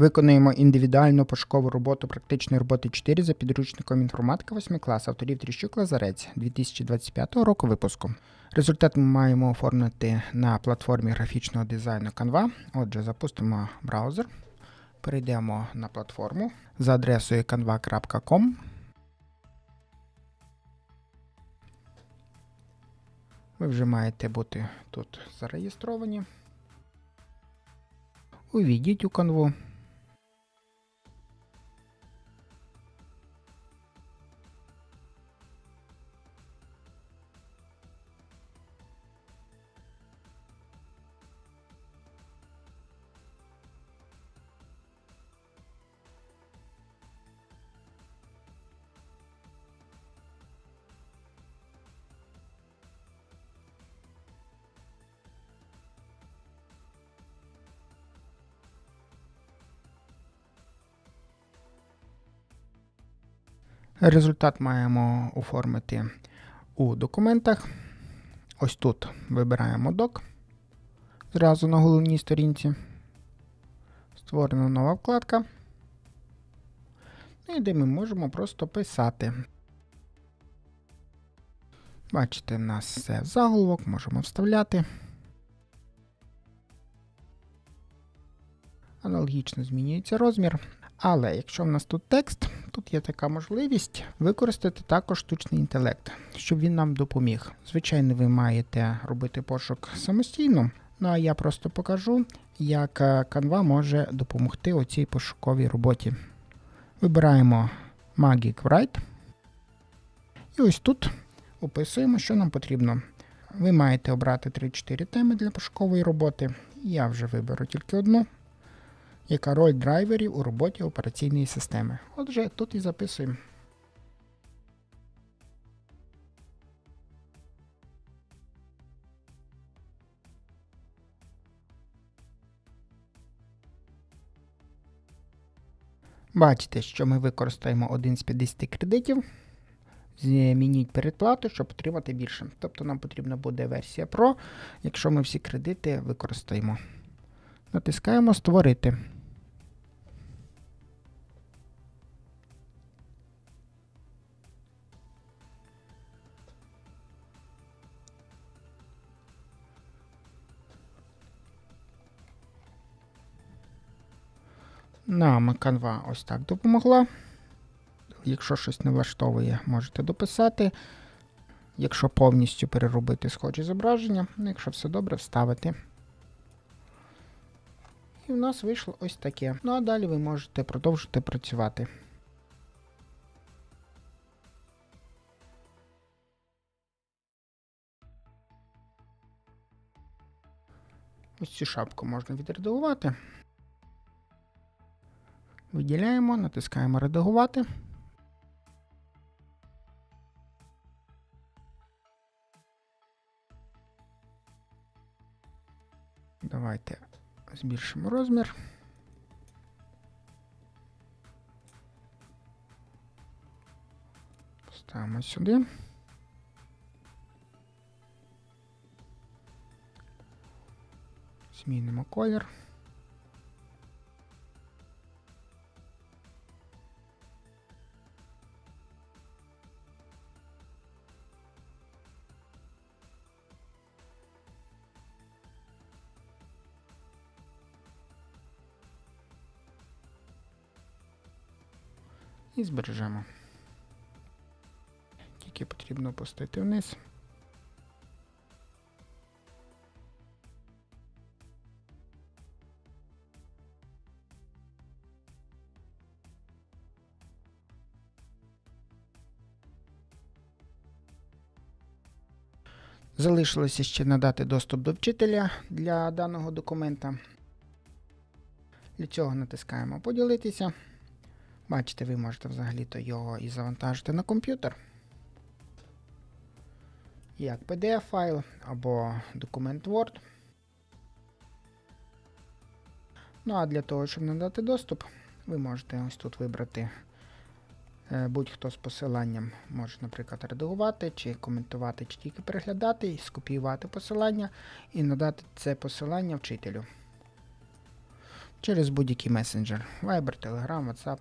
Виконуємо індивідуальну пошукову роботу практичної роботи 4 за підручником інформатика 8 клас авторів Тріщук Лазарець 2025 року випуску. Результат ми маємо оформити на платформі графічного дизайну Canva. Отже, запустимо браузер, перейдемо на платформу за адресою canva.com. Ви вже маєте бути тут зареєстровані. Увійдіть у канву. Результат маємо оформити у документах. Ось тут вибираємо док. Зразу на головній сторінці. Створена нова вкладка. Ну І де ми можемо просто писати. Бачите, в нас все заголовок, можемо вставляти. Аналогічно змінюється розмір. Але якщо в нас тут текст, тут є така можливість використати також штучний інтелект, щоб він нам допоміг. Звичайно, ви маєте робити пошук самостійно. Ну а я просто покажу, як е, Canva може допомогти у цій пошуковій роботі. Вибираємо Magic Write. І ось тут описуємо, що нам потрібно. Ви маєте обрати 3-4 теми для пошукової роботи. Я вже виберу тільки одну яка роль драйверів у роботі операційної системи. Отже, тут і записуємо. Бачите, що ми використаємо один з 50 кредитів. Змініть передплату, щоб отримати більше. Тобто нам потрібна буде версія Pro, якщо ми всі кредити використаємо. Натискаємо Створити. Нам Canva ось так допомогла. Якщо щось не влаштовує, можете дописати. Якщо повністю переробити схожі зображення, ну, якщо все добре, вставити. І в нас вийшло ось таке. Ну а далі ви можете продовжити працювати. Ось цю шапку можна відредагувати. Виділяємо, натискаємо редагувати. Давайте збільшимо розмір. Ставимо сюди. Змінимо колір. І збережемо. Тільки потрібно опустити вниз. Залишилося ще надати доступ до вчителя для даного документа. Для цього натискаємо Поділитися. Бачите, ви можете взагалі-то його і завантажити на комп'ютер. Як PDF-файл або документ Word. Ну а для того, щоб надати доступ, ви можете ось тут вибрати е, будь-хто з посиланням може, наприклад, редагувати, чи коментувати, чи тільки переглядати, і скопіювати посилання і надати це посилання вчителю. через будь-який месенджер. Viber, Telegram, WhatsApp,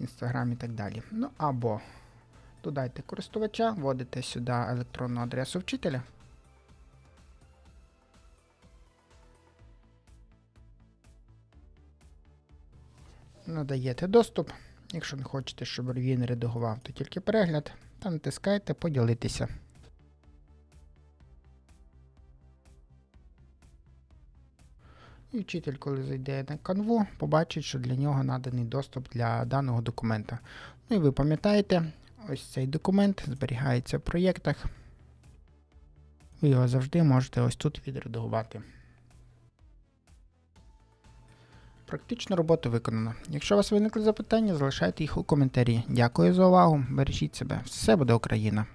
Instagram і так далі. Ну або додайте користувача, вводите сюди електронну адресу вчителя. Надаєте доступ. Якщо не хочете, щоб він редагував, то тільки перегляд та натискаєте поділитися. І вчитель, коли зайде на канву, побачить, що для нього наданий доступ для даного документа. Ну і ви пам'ятаєте, ось цей документ зберігається в проєктах. Ви його завжди можете ось тут відредагувати. Практична робота виконана. Якщо у вас виникли запитання, залишайте їх у коментарі. Дякую за увагу. Бережіть себе. Все буде Україна!